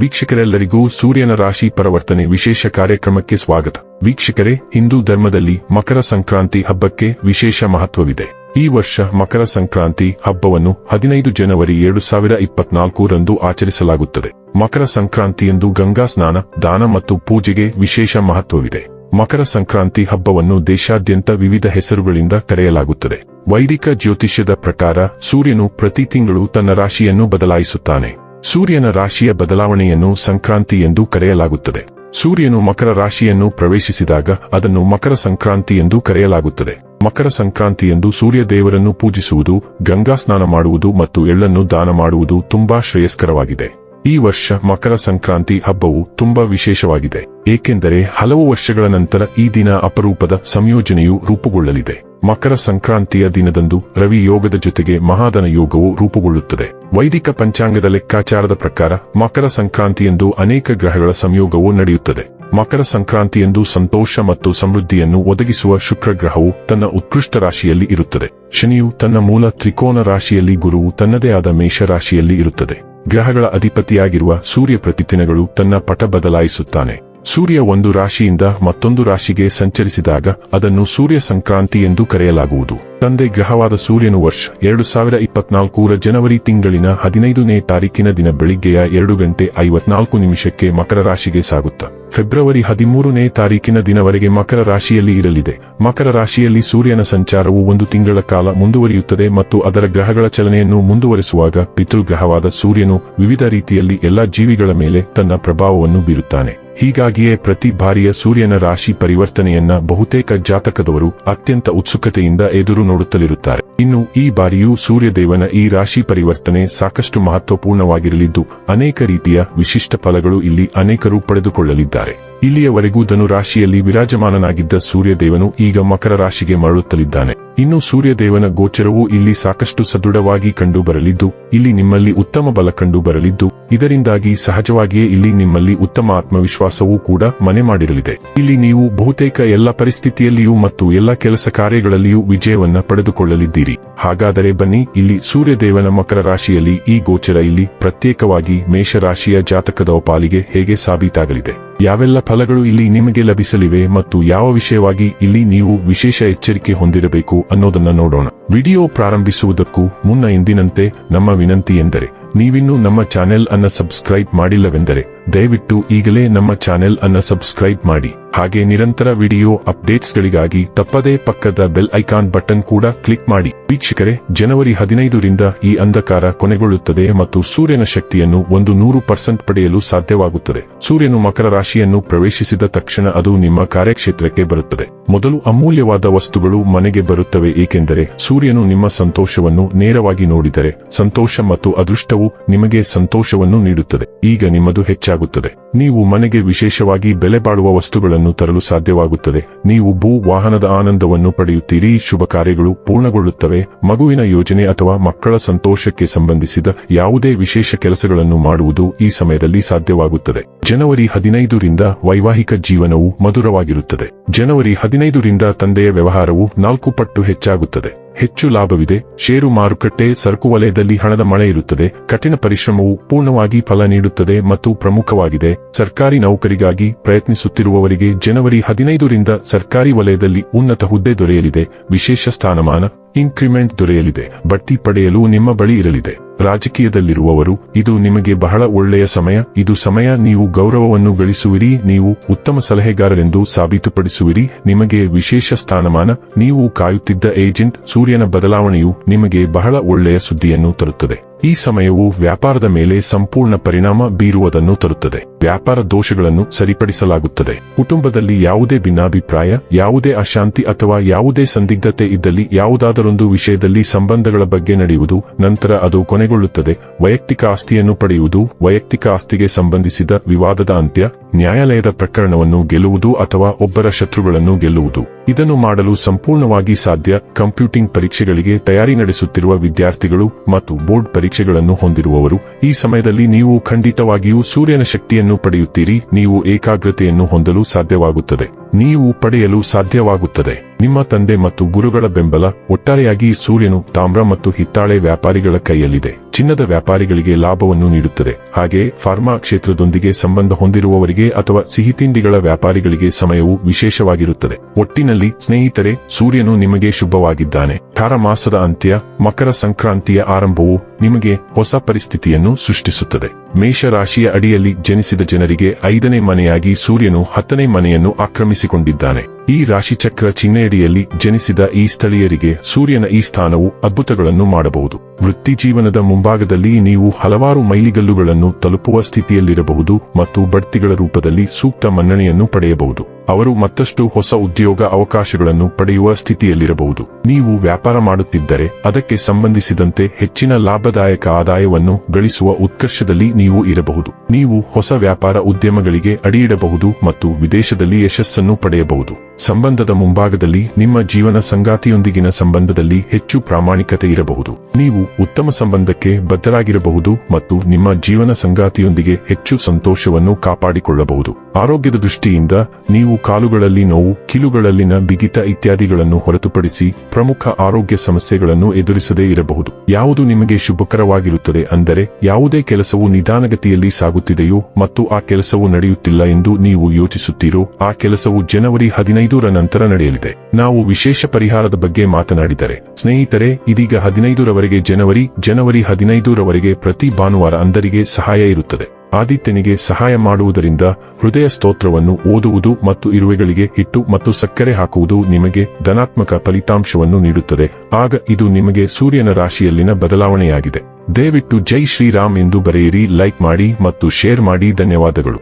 ವೀಕ್ಷಕರೆಲ್ಲರಿಗೂ ಸೂರ್ಯನ ರಾಶಿ ಪರಿವರ್ತನೆ ವಿಶೇಷ ಕಾರ್ಯಕ್ರಮಕ್ಕೆ ಸ್ವಾಗತ. ವೀಕ್ಷಕರೇ, ಹಿಂದೂ ಧರ್ಮದಲ್ಲಿ ಮಕರ ಸಂಕ್ರಾಂತಿ ಹಬ್ಬಕ್ಕೆ ವಿಶೇಷ ಮಹತ್ವವಿದೆ. ಈ ವರ್ಷ ಮಕರ ಸಂಕ್ರಾಂತಿ ಹಬ್ಬವನ್ನು ಹದಿನೈದು ಜನವರಿ ಎರಡು ಸಾವಿರ ಇಪ್ಪತ್ನಾಲ್ಕು ರಂದು ಆಚರಿಸಲಾಗುತ್ತದೆ. ಮಕರ ಸಂಕ್ರಾಂತಿಯಂದು ಗಂಗಾ ಸ್ನಾನ, ದಾನ ಮತ್ತು ಪೂಜೆಗೆ ವಿಶೇಷ ಮಹತ್ವವಿದೆ. ಮಕರ ಸಂಕ್ರಾಂತಿ ಹಬ್ಬವನ್ನು ದೇಶಾದ್ಯಂತ ವಿವಿಧ ಹೆಸರುಗಳಿಂದ ಕರೆಯಲಾಗುತ್ತದೆ. ವೈದಿಕ ಜ್ಯೋತಿಷ್ಯದ ಪ್ರಕಾರ ಸೂರ್ಯನು ಪ್ರತಿ ತಿಂಗಳು ತನ್ನ ರಾಶಿಯನ್ನು ಬದಲಾಯಿಸುತ್ತಾನೆ. ಸೂರ್ಯನ ರಾಶಿಯ ಬದಲಾವಣೆಯನ್ನು ಸಂಕ್ರಾಂತಿ ಎಂದು ಕರೆಯಲಾಗುತ್ತದೆ. ಸೂರ್ಯನು ಮಕರ ರಾಶಿಯನ್ನು ಪ್ರವೇಶಿಸಿದಾಗ ಅದನ್ನು ಮಕರ ಸಂಕ್ರಾಂತಿ ಎಂದು ಕರೆಯಲಾಗುತ್ತದೆ. ಮಕರ ಸಂಕ್ರಾಂತಿಯಂದು ಸೂರ್ಯ ದೇವರನ್ನು ಪೂಜಿಸುವುದು, ಗಂಗಾ ಸ್ನಾನ ಮಾಡುವುದು ಮತ್ತು ಎಳ್ಳನ್ನು ದಾನ ಮಾಡುವುದು ತುಂಬಾ ಶ್ರೇಯಸ್ಕರವಾಗಿದೆ. ಈ ವರ್ಷ ಮಕರ ಸಂಕ್ರಾಂತಿ ಹಬ್ಬವು ತುಂಬಾ ವಿಶೇಷವಾಗಿದೆ. ಏಕೆಂದರೆ ಹಲವು ವರ್ಷಗಳ ನಂತರ ಈ ದಿನ ಅಪರೂಪದ ಸಂಯೋಜನೆಯು ರೂಪುಗೊಳ್ಳಲಿದೆ. ಮಕರ ಸಂಕ್ರಾಂತಿಯ ದಿನದಂದು ರವಿ ಯೋಗದ ಜೊತೆಗೆ ಮಹಾದನ ಯೋಗವು ರೂಪುಗೊಳ್ಳುತ್ತದೆ. ವೈದಿಕ ಪಂಚಾಂಗದ ಲೆಕ್ಕಾಚಾರದ ಪ್ರಕಾರ ಮಕರ ಸಂಕ್ರಾಂತಿಯಂದು ಅನೇಕ ಗ್ರಹಗಳ ಸಂಯೋಗವು ನಡೆಯುತ್ತದೆ. ಮಕರ ಸಂಕ್ರಾಂತಿಯಂದು ಸಂತೋಷ ಮತ್ತು ಸಮೃದ್ಧಿಯನ್ನು ಒದಗಿಸುವ ಶುಕ್ರ ಗ್ರಹವು ತನ್ನ ಉತ್ಕೃಷ್ಟ ರಾಶಿಯಲ್ಲಿ ಇರುತ್ತದೆ. ಶನಿಯು ತನ್ನ ಮೂಲ ತ್ರಿಕೋನ ರಾಶಿಯಲ್ಲಿ, ಗುರುವು ತನ್ನದೇ ಆದ ಮೇಷ ರಾಶಿಯಲ್ಲಿ ಇರುತ್ತದೆ. ಗ್ರಹಗಳ ಅಧಿಪತಿಯಾಗಿರುವ ಸೂರ್ಯ ಪ್ರತಿದಿನಗಳು ತನ್ನ ಪಟ ಬದಲಾಯಿಸುತ್ತಾನೆ. ಸೂರ್ಯ ಒಂದು ರಾಶಿಯಿಂದ ಮತ್ತೊಂದು ರಾಶಿಗೆ ಸಂಚರಿಸಿದಾಗ ಅದನ್ನು ಸೂರ್ಯ ಸಂಕ್ರಾಂತಿ ಎಂದು ಕರೆಯಲಾಗುವುದು. ತಂದೆ ಗ್ರಹವಾದ ಸೂರ್ಯನು ವರ್ಷ ಎರಡು ಸಾವಿರ ಇಪ್ಪತ್ನಾಲ್ಕೂರ ಜನವರಿ ತಿಂಗಳಿನ ಹದಿನೈದನೇ ತಾರೀಕಿನ ದಿನ ಬೆಳಿಗ್ಗೆಯ ಎರಡು ಗಂಟೆ ಐವತ್ನಾಲ್ಕು ನಿಮಿಷಕ್ಕೆ ಮಕರ ರಾಶಿಗೆ ಸಾಗುತ್ತ. ಫೆಬ್ರವರಿ ಹದಿಮೂರನೇ ತಾರೀಕಿನ ದಿನವರೆಗೆ ಮಕರ ರಾಶಿಯಲ್ಲಿ ಇರಲಿದೆ. ಮಕರ ರಾಶಿಯಲ್ಲಿ ಸೂರ್ಯನ ಸಂಚಾರವು ಒಂದು ತಿಂಗಳ ಕಾಲ ಮುಂದುವರಿಯುತ್ತದೆ ಮತ್ತು ಅದರ ಗ್ರಹಗಳ ಚಲನೆಯನ್ನು ಮುಂದುವರಿಸುವಾಗ ಪಿತೃಗ್ರಹವಾದ ಸೂರ್ಯನು ವಿವಿಧ ರೀತಿಯಲ್ಲಿ ಎಲ್ಲಾ ಜೀವಿಗಳ ಮೇಲೆ ತನ್ನ ಪ್ರಭಾವವನ್ನು ಬೀರುತ್ತಾನೆ. ಹೀಗಾಗಿಯೇ ಪ್ರತಿ ಬಾರಿಯ ಸೂರ್ಯನ ರಾಶಿ ಪರಿವರ್ತನೆಯನ್ನ ಬಹುತೇಕ ಜಾತಕದವರು ಅತ್ಯಂತ ಉತ್ಸುಕತೆಯಿಂದ ಎದುರು ನೋಡುತ್ತಲಿರುತ್ತಾರೆ. ಇನ್ನು ಈ ಬಾರಿಯೂ ಸೂರ್ಯದೇವನ ಈ ರಾಶಿ ಪರಿವರ್ತನೆ ಸಾಕಷ್ಟು ಮಹತ್ವಪೂರ್ಣವಾಗಿರಲಿದ್ದು, ಅನೇಕ ರೀತಿಯ ವಿಶಿಷ್ಟ ಫಲಗಳು ಇಲ್ಲಿ ಅನೇಕರು ಪಡೆದುಕೊಳ್ಳಲಿದ್ದಾರೆ. ಇಲ್ಲಿಯವರೆಗೂ ಧನು ರಾಶಿಯಲ್ಲಿ ವಿರಾಜಮಾನನಾಗಿದ್ದ ಸೂರ್ಯದೇವನು ಈಗ ಮಕರ ರಾಶಿಗೆ ಮರಳುತ್ತಲಿದ್ದಾನೆ. ಇನ್ನು ಸೂರ್ಯದೇವನ ಗೋಚರವು ಇಲ್ಲಿ ಸಾಕಷ್ಟು ಸದೃಢವಾಗಿ ಕಂಡುಬರಲಿದ್ದು, ಇಲ್ಲಿ ನಿಮ್ಮಲ್ಲಿ ಉತ್ತಮ ಬಲ ಕಂಡುಬರಲಿದ್ದು, ಇದರಿಂದಾಗಿ ಸಹಜವಾಗಿಯೇ ಇಲ್ಲಿ ನಿಮ್ಮಲ್ಲಿ ಉತ್ತಮ ಆತ್ಮವಿಶ್ವಾಸವೂ ಕೂಡ ಮನೆ ಮಾಡಿರಲಿದೆ. ಇಲ್ಲಿ ನೀವು ಬಹುತೇಕ ಎಲ್ಲ ಪರಿಸ್ಥಿತಿಯಲ್ಲಿಯೂ ಮತ್ತು ಎಲ್ಲ ಕೆಲಸ ಕಾರ್ಯಗಳಲ್ಲಿಯೂ ವಿಜಯವನ್ನ ಪಡೆದುಕೊಳ್ಳಲಿದ್ದೀರಿ. ಹಾಗಾದರೆ ಬನ್ನಿ, ಇಲ್ಲಿ ಸೂರ್ಯದೇವನ ಮಕರ ರಾಶಿಯಲ್ಲಿ ಈ ಗೋಚರ ಇಲ್ಲಿ ಪ್ರತ್ಯೇಕವಾಗಿ ಮೇಷರಾಶಿಯ ಜಾತಕದ ಪಾಲಿಗೆ ಹೇಗೆ ಸಾಬೀತಾಗಲಿದೆ? ಯಾವೆಲ್ಲ ಫಲಗಳು ಇಲ್ಲಿ ನಿಮಗೆ ಲಭಿಸಲಿವೆ ಮತ್ತು ಯಾವ ವಿಷಯವಾಗಿ ಇಲ್ಲಿ ನೀವು ವಿಶೇಷ ಎಚ್ಚರಿಕೆ ಹೊಂದಿರಬೇಕು ಅನ್ನೋದನ್ನ ನೋಡೋಣ. ವಿಡಿಯೋ ಪ್ರಾರಂಭಿಸುವುದಕ್ಕೂ ಮುನ್ನ ಎಂದಿನಂತೆ ನಮ್ಮ ವಿನಂತಿ ಎಂದರೆ ನೀವಿನ್ನೂ ನಮ್ಮ ಚಾನೆಲ್ ಅನ್ನ ಸಬ್ಸ್ಕ್ರೈಬ್ ಮಾಡಿಲ್ಲವೆಂದರೆ ದಯವಿಟ್ಟು ಈಗಲೇ ನಮ್ಮ ಚಾನೆಲ್ ಅನ್ನ ಸಬ್ಸ್ಕ್ರೈಬ್ ಮಾಡಿ. ಹಾಗೆ ನಿರಂತರ ವಿಡಿಯೋ ಅಪ್ಡೇಟ್ಸ್ಗಳಿಗಾಗಿ ತಪ್ಪದೇ ಪಕ್ಕದ ಬೆಲ್ ಐಕಾನ್ ಬಟನ್ ಕೂಡ ಕ್ಲಿಕ್ ಮಾಡಿ. ವೀಕ್ಷಕರೇ, ಜನವರಿ ಹದಿನೈದರಿಂದ ಈ ಅಂಧಕಾರ ಕೊನೆಗೊಳ್ಳುತ್ತದೆ ಮತ್ತು ಸೂರ್ಯನ ಶಕ್ತಿಯನ್ನು ಒಂದು ನೂರು ಪರ್ಸೆಂಟ್ ಪಡೆಯಲು ಸಾಧ್ಯವಾಗುತ್ತದೆ. ಸೂರ್ಯನು ಮಕರ ರಾಶಿಯನ್ನು ಪ್ರವೇಶಿಸಿದ ತಕ್ಷಣ ಅದು ನಿಮ್ಮ ಕಾರ್ಯಕ್ಷೇತ್ರಕ್ಕೆ ಬರುತ್ತದೆ. ಮೊದಲು ಅಮೂಲ್ಯವಾದ ವಸ್ತುಗಳು ಮನೆಗೆ ಬರುತ್ತವೆ ಏಕೆಂದರೆ ಸೂರ್ಯನು ನಿಮ್ಮ ಸಂತೋಷವನ್ನು ನೇರವಾಗಿ ನೋಡಿದರೆ ಸಂತೋಷ ಮತ್ತು ಅದೃಷ್ಟವು ನಿಮಗೆ ಸಂತೋಷವನ್ನು ನೀಡುತ್ತದೆ. ಈಗ ನಿಮ್ಮದು ಹೆಚ್ಚಾಗುತ್ತದೆ. ನೀವು ಮನೆಗೆ ವಿಶೇಷವಾಗಿ ಬೆಲೆ ಬಾಳುವ ವಸ್ತುಗಳನ್ನು ತರಲು ಸಾಧ್ಯವಾಗುತ್ತದೆ. ನೀವು ಭೂ ವಾಹನದ ಆನಂದವನ್ನು ಪಡೆಯುತ್ತೀರಿ. ಶುಭ ಕಾರ್ಯಗಳು ಪೂರ್ಣಗೊಳ್ಳುತ್ತವೆ. ಮಗುವಿನ ಯೋಜನೆ ಅಥವಾ ಮಕ್ಕಳ ಸಂತೋಷಕ್ಕೆ ಸಂಬಂಧಿಸಿದ ಯಾವುದೇ ವಿಶೇಷ ಕೆಲಸಗಳನ್ನು ಮಾಡುವುದು ಈ ಸಮಯದಲ್ಲಿ ಸಾಧ್ಯವಾಗುತ್ತದೆ. ಜನವರಿ ಹದಿನೈದರಿಂದ ವೈವಾಹಿಕ ಜೀವನವು ಮಧುರವಾಗಿರುತ್ತದೆ. ಜನವರಿ ಹದಿನೈದರಿಂದ ತಂದೆಯ ವ್ಯವಹಾರವು ನಾಲ್ಕು ಪಟ್ಟು ಹೆಚ್ಚಾಗುತ್ತದೆ. ಹೆಚ್ಚು ಲಾಭವಿದೆ. ಷೇರು ಮಾರುಕಟ್ಟೆ ಸರಕು ವಲಯದಲ್ಲಿ ಹಣದ ಮಳೆ ಇರುತ್ತದೆ. ಕಠಿಣ ಪರಿಶ್ರಮವು ಪೂರ್ಣವಾಗಿ ಫಲ ನೀಡುತ್ತದೆ ಮತ್ತು ಪ್ರಮುಖವಾಗಿದೆ. ಸರ್ಕಾರಿ ನೌಕರಿಗಾಗಿ ಪ್ರಯತ್ನಿಸುತ್ತಿರುವವರಿಗೆ ಜನವರಿ ಹದಿನೈದರಿಂದ ಸರ್ಕಾರಿ ವಲಯದಲ್ಲಿ ಉನ್ನತ ಹುದ್ದೆ ದೊರೆಯಲಿದೆ. ವಿಶೇಷ ಸ್ಥಾನಮಾನ ಇನ್ಕ್ರಿಮೆಂಟ್ ದೊರೆಯಲಿದೆ. ಬಡ್ತಿ ಪಡೆಯಲು ನಿಮ್ಮ ಬಳಿ ಇರಲಿದೆ. ರಾಜಕೀಯದಲ್ಲಿರುವವರು, ಇದು ನಿಮಗೆ ಬಹಳ ಒಳ್ಳೆಯ ಸಮಯ, ಇದು ಸಮಯ ನೀವು ಗೌರವವನ್ನು ಗಳಿಸುವಿರಿ, ನೀವು ಉತ್ತಮ ಸಲಹೆಗಾರರೆಂದು ಸಾಬೀತುಪಡಿಸುವಿರಿ, ನಿಮಗೆ ವಿಶೇಷ ಸ್ಥಾನಮಾನ, ನೀವು ಕಾಯುತ್ತಿದ್ದ ಏಜೆಂಟ್, ಸೂರ್ಯನ ಬದಲಾವಣೆಯು ನಿಮಗೆ ಬಹಳ ಒಳ್ಳೆಯ ಸುದ್ದಿಯನ್ನು ತರುತ್ತದೆ. ಈ ಸಮಯವು ವ್ಯಾಪಾರದ ಮೇಲೆ ಸಂಪೂರ್ಣ ಪರಿಣಾಮ ಬೀರುವುದನ್ನು ತರುತ್ತದೆ. ವ್ಯಾಪಾರ ದೋಷಗಳನ್ನು ಸರಿಪಡಿಸಲಾಗುತ್ತದೆ. ಕುಟುಂಬದಲ್ಲಿ ಯಾವುದೇ ಭಿನ್ನಾಭಿಪ್ರಾಯ, ಯಾವುದೇ ಅಶಾಂತಿ ಅಥವಾ ಯಾವುದೇ ಸಂದಿಗ್ಧತೆ ಇದ್ದಲ್ಲಿ ಯಾವುದಾದರೊಂದು ವಿಷಯದಲ್ಲಿ ಸಂಬಂಧಗಳ ಬಗ್ಗೆ ನಡೆಯುವುದು, ನಂತರ ಅದು ಕೊನೆಗೊಳ್ಳುತ್ತದೆ. ವೈಯಕ್ತಿಕ ಆಸ್ತಿಯನ್ನು ಪಡೆಯುವುದು, ವೈಯಕ್ತಿಕ ಆಸ್ತಿಗೆ ಸಂಬಂಧಿಸಿದ ವಿವಾದದ ಅಂತ್ಯ, ನ್ಯಾಯಾಲಯದ ಪ್ರಕರಣವನ್ನು ಗೆಲ್ಲುವುದು ಅಥವಾ ಒಬ್ಬರ ಶತ್ರುಗಳನ್ನು ಗೆಲ್ಲುವುದು. ಇದನ್ನು ಮಾಡಲು ಸಂಪೂರ್ಣವಾಗಿ ಸಾಧ್ಯ ಕಂಪ್ಯೂಟಿಂಗ್ ಪರೀಕ್ಷೆಗಳಿಗೆ ತಯಾರಿ ನಡೆಸುತ್ತಿರುವ ವಿದ್ಯಾರ್ಥಿಗಳು ಮತ್ತು ಬೋರ್ಡ್ ಪರೀಕ್ಷೆಗಳನ್ನು ಹೊಂದಿರುವವರು, ಈ ಸಮಯದಲ್ಲಿ ನೀವು ಖಂಡಿತವಾಗಿಯೂ ಸೂರ್ಯನ ಶಕ್ತಿಯನ್ನು ಪಡೆಯುತ್ತೀರಿ, ನೀವು ಏಕಾಗ್ರತೆಯನ್ನು ಹೊಂದಲು ಸಾಧ್ಯವಾಗುತ್ತದೆ, ನೀವು ಪಡೆಯಲು ಸಾಧ್ಯವಾಗುತ್ತದೆ. ನಿಮ್ಮ ತಂದೆ ಮತ್ತು ಗುರುಗಳ ಬೆಂಬಲ ಒಟ್ಟಾರೆಯಾಗಿ ಸೂರ್ಯನು ತಾಮ್ರ ಮತ್ತು ಹಿತ್ತಾಳೆ ವ್ಯಾಪಾರಿಗಳ ಕೈಯಲ್ಲಿದೆ. ಚಿನ್ನದ ವ್ಯಾಪಾರಿಗಳಿಗೆ ಲಾಭವನ್ನು ನೀಡುತ್ತದೆ. ಹಾಗೆ ಫಾರ್ಮಾ ಕ್ಷೇತ್ರದೊಂದಿಗೆ ಸಂಬಂಧ ಹೊಂದಿರುವವರಿಗೆ ಅಥವಾ ಸಿಹಿತಿಂಡಿಗಳ ವ್ಯಾಪಾರಿಗಳಿಗೆ ಸಮಯವು ವಿಶೇಷವಾಗಿರುತ್ತದೆ. ಒಟ್ಟಿನಲ್ಲಿ ಸ್ನೇಹಿತರೆ, ಸೂರ್ಯನು ನಿಮಗೆ ಶುಭವಾಗಿದ್ದಾನೆ. ಕಾರ ಮಾಸದ ಅಂತ್ಯ, ಮಕರ ಸಂಕ್ರಾಂತಿಯ ಆರಂಭವು ನಿಮಗೆ ಹೊಸ ಪರಿಸ್ಥಿತಿಯನ್ನು ಸೃಷ್ಟಿಸುತ್ತದೆ. ಮೇಷ ರಾಶಿಯ ಅಡಿಯಲ್ಲಿ ಜನಿಸಿದ ಜನರಿಗೆ ಐದನೇ ಮನೆಯಾಗಿ ಸೂರ್ಯನು ಹತ್ತನೇ ಮನೆಯನ್ನು ಆಕ್ರಮಿಸಿಕೊಂಡಿದ್ದಾನೆ. ಈ ರಾಶಿಚಕ್ರ ಚಿಹ್ನೆಯಡಿಯಲ್ಲಿ ಜನಿಸಿದ ಈ ಸ್ಥಳೀಯರಿಗೆ ಸೂರ್ಯನ ಈ ಸ್ಥಾನವು ಅದ್ಭುತಗಳನ್ನು ಮಾಡಬಹುದು. ವೃತ್ತಿ ಜೀವನದ ಮುಂಭಾಗದಲ್ಲಿ ನೀವು ಹಲವಾರು ಮೈಲಿಗಲ್ಲುಗಳನ್ನು ತಲುಪುವ ಸ್ಥಿತಿಯಲ್ಲಿರಬಹುದು ಮತ್ತು ಬಡ್ತಿಗಳ ರೂಪದಲ್ಲಿ ಸೂಕ್ತ ಮನ್ನಣೆಯನ್ನು ಪಡೆಯಬಹುದು. ಅವರು ಮತ್ತಷ್ಟು ಹೊಸ ಉದ್ಯೋಗ ಅವಕಾಶಗಳನ್ನು ಪಡೆಯುವ ಸ್ಥಿತಿಯಲ್ಲಿರಬಹುದು. ನೀವು ವ್ಯಾಪಾರ ಮಾಡುತ್ತಿದ್ದರೆ ಅದಕ್ಕೆ ಸಂಬಂಧಿಸಿದಂತೆ ಹೆಚ್ಚಿನ ಲಾಭದಾಯಕ ಆದಾಯವನ್ನು ಗಳಿಸುವ ಉತ್ಕರ್ಷದಲ್ಲಿ ನೀವು ಇರಬಹುದು. ನೀವು ಹೊಸ ವ್ಯಾಪಾರ ಉದ್ಯಮಗಳಿಗೆ ಅಡಿಯಿಡಬಹುದು ಮತ್ತು ವಿದೇಶದಲ್ಲಿ ಯಶಸ್ಸನ್ನು ಪಡೆಯಬಹುದು. ಸಂಬಂಧದ ಮುಂಭಾಗದಲ್ಲಿ ನಿಮ್ಮ ಜೀವನ ಸಂಗಾತಿಯೊಂದಿಗಿನ ಸಂಬಂಧದಲ್ಲಿ ಹೆಚ್ಚು ಪ್ರಾಮಾಣಿಕತೆ ಇರಬಹುದು. ನೀವು ಉತ್ತಮ ಸಂಬಂಧಕ್ಕೆ ಬದ್ಧರಾಗಿರಬಹುದು ಮತ್ತು ನಿಮ್ಮ ಜೀವನ ಸಂಗಾತಿಯೊಂದಿಗೆ ಹೆಚ್ಚು ಸಂತೋಷವನ್ನು ಕಾಪಾಡಿಕೊಳ್ಳಬಹುದು. ಆರೋಗ್ಯದ ದೃಷ್ಟಿಯಿಂದ ನೀವು ಕಾಲುಗಳಲ್ಲಿ ನೋವು, ಕಿಲುಗಳಲ್ಲಿನ ಬಿಗಿತ ಇತ್ಯಾದಿಗಳನ್ನು ಹೊರತುಪಡಿಸಿ ಪ್ರಮುಖ ಆರೋಗ್ಯ ಸಮಸ್ಯೆಗಳನ್ನು ಎದುರಿಸದೇ ಇರಬಹುದು. ಯಾವುದು ನಿಮಗೆ ಶುಭಕರವಾಗಿರುತ್ತದೆ ಅಂದರೆ ಯಾವುದೇ ಕೆಲಸವು ನಿಧಾನಗತಿಯಲ್ಲಿ ಸಾಗುತ್ತಿದೆಯೋ ಮತ್ತು ಆ ಕೆಲಸವು ನಡೆಯುತ್ತಿಲ್ಲ ಎಂದು ನೀವು ಯೋಚಿಸುತ್ತೀರೋ, ಆ ಕೆಲಸವು ಜನವರಿ ಹದಿನೈದರ ನಂತರ ನಡೆಯಲಿದೆ. ನಾವು ವಿಶೇಷ ಪರಿಹಾರದ ಬಗ್ಗೆ ಮಾತನಾಡಿದರೆ, ಸ್ನೇಹಿತರೆ, ಇದೀಗ ಹದಿನೈದರವರೆಗೆ ಜನವರಿ ಜನವರಿ ಹದಿನೈದರವರೆಗೆ ಪ್ರತಿ ಭಾನುವಾರ ಅಂದರಿಗೆ ಸಹಾಯ ಇರುತ್ತದೆ. ಆದಿತ್ಯನಿಗೆ ಸಹಾಯ ಮಾಡುವುದರಿಂದ ಹೃದಯ ಸ್ತೋತ್ರವನ್ನು ಓದುವುದು ಮತ್ತು ಇರುವೆಗಳಿಗೆ ಹಿಟ್ಟು ಮತ್ತು ಸಕ್ಕರೆ ಹಾಕುವುದು ನಿಮಗೆ ಧನಾತ್ಮಕ ಫಲಿತಾಂಶವನ್ನು ನೀಡುತ್ತದೆ. ಆಗ ಇದು ನಿಮಗೆ ಸೂರ್ಯನ ರಾಶಿಯಲ್ಲಿನ ಬದಲಾವಣೆಯಾಗಿದೆ. ದಯವಿಟ್ಟು ಜೈ ಶ್ರೀರಾಮ್ ಎಂದು ಬರೆಯಿರಿ, ಲೈಕ್ ಮಾಡಿ ಮತ್ತು ಶೇರ್ ಮಾಡಿ. ಧನ್ಯವಾದಗಳು.